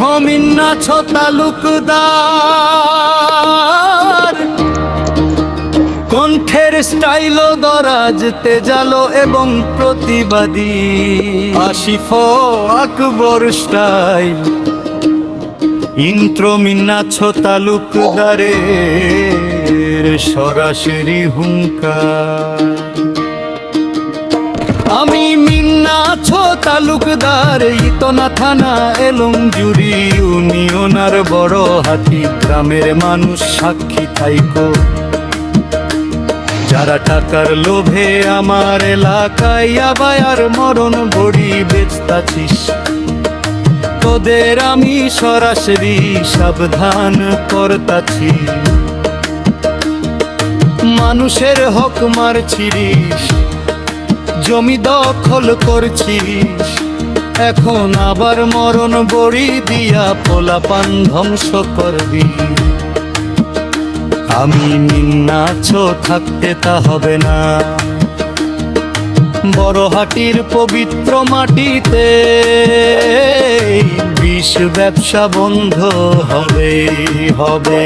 হমিন্না ছো তালুকদার। কণ্ঠের স্টাইল দরাজ, তেজালো এবং প্রতিবাদী। আসিফ আকবর স্টাইল। ইন্ট্রো মিন্নাছ তালুকদারের সরাসরি হুঙ্কার। মিন্নাছ তালুকদার, ইতনা থানা, এলং জুরি ইউনিয়নার বড় হাতি, গ্রামের মানুষ সাক্ষী থাইকো। যারা টাকার লোভে আমার এলাকায় আবায়ার মরণ বড়ি বেচতাছিস তোদের আমি সরাসরি সাবধান করতাছি মানুষের হক মারছিস জমি দখল করছিস। এখন আবার মরণ বড়ি দিয়া পোলাপান ধ্বংস করবি আমি নিন্নাছ থাকতে তা হবে না। বড় হাটির পবিত্র মাটিতে বিষ ব্যবসা বন্ধ হবে হবে।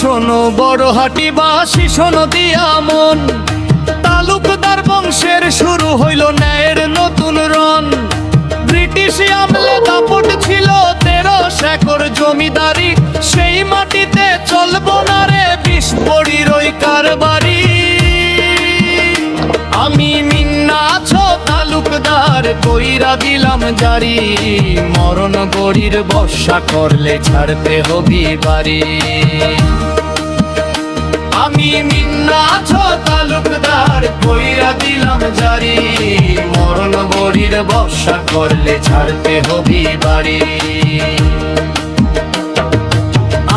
শোনো, বড় হাটি বাসি শোনো দিয়া মন। তালুকদার বংশের শুরু হইল ন্যায়ের নতুন রন ব্রিটিশ আমলে দাপট ছিল তেরো একর জমিদারি। সেই মাটিতে চলবো না রে বিষ কইরা দিলাম জারি। মরণ গড়ির বর্ষা করলে ছাড়তে হবি বাড়ি। আমি মিন্নাছ তালুকদার, কইরা দিলাম জারি। মরণ বড়ির বর্ষা করলে ছাড়তে হবি বাড়ি।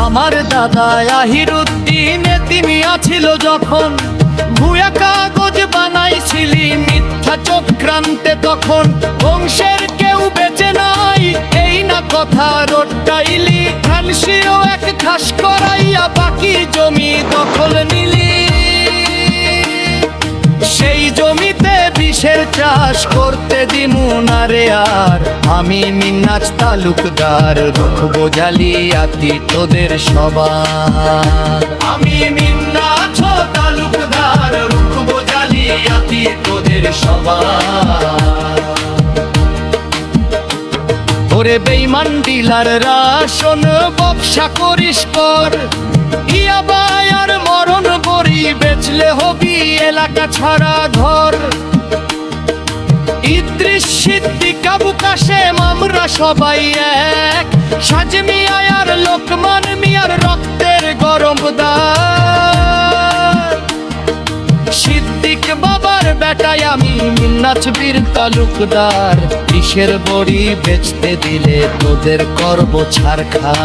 আমার দাদা আহিরুদ্দিন তিনি আছিল যখন চক্রান্তে তখন বংশের কেউ বেঁচে নাই। এই না কথা রোডটাইলি খানসিও এক খাস করাইয়া বাকি জমি দখল নিলি। সেই জমিতে বিষের চাষ করতে দিমু না রে আর। আমি মিন্নাজ তালুকদার রুখবো জালিয়াতি তোদের সবার আমি মিন্নাজ তালুকদার রুখবো তোদের সবার ওরে বেইমান ডিলাররা শোন ব্যবসা করিস কর। মরণ বেচলে হবি এলাকা ছাড়া ঘর। আবু কাশেম, আমরা সবাই এক। সাজে মিয়া আর লোকমান মিয়ার রক্তের গরম দাগ। বেটায় আমি মিন্নাচ বীর তালুকদার। কিসের বড়ি বেচতে দিলে তোদের করব ছাড় খা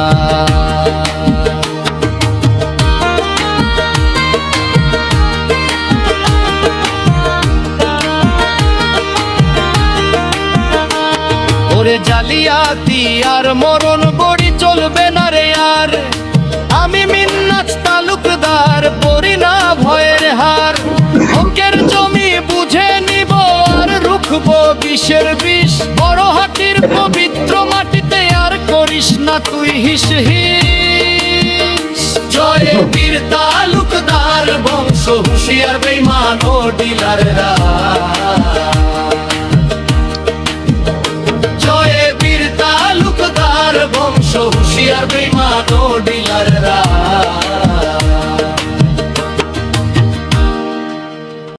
ওরে জালিয়াতি আর মরণ বড়ি চলবে না রে আর। আমি মিন্নাচ তালুকদার পড়ি না তুই হিস হিস। জয়ে বীর তালুকদার বংশ হুশিয়ার বেইমান ও ডিলাররা। জয়ে বীর তালুকদার বংশ হুশিয়ার বেইমান ও ডিলাররা।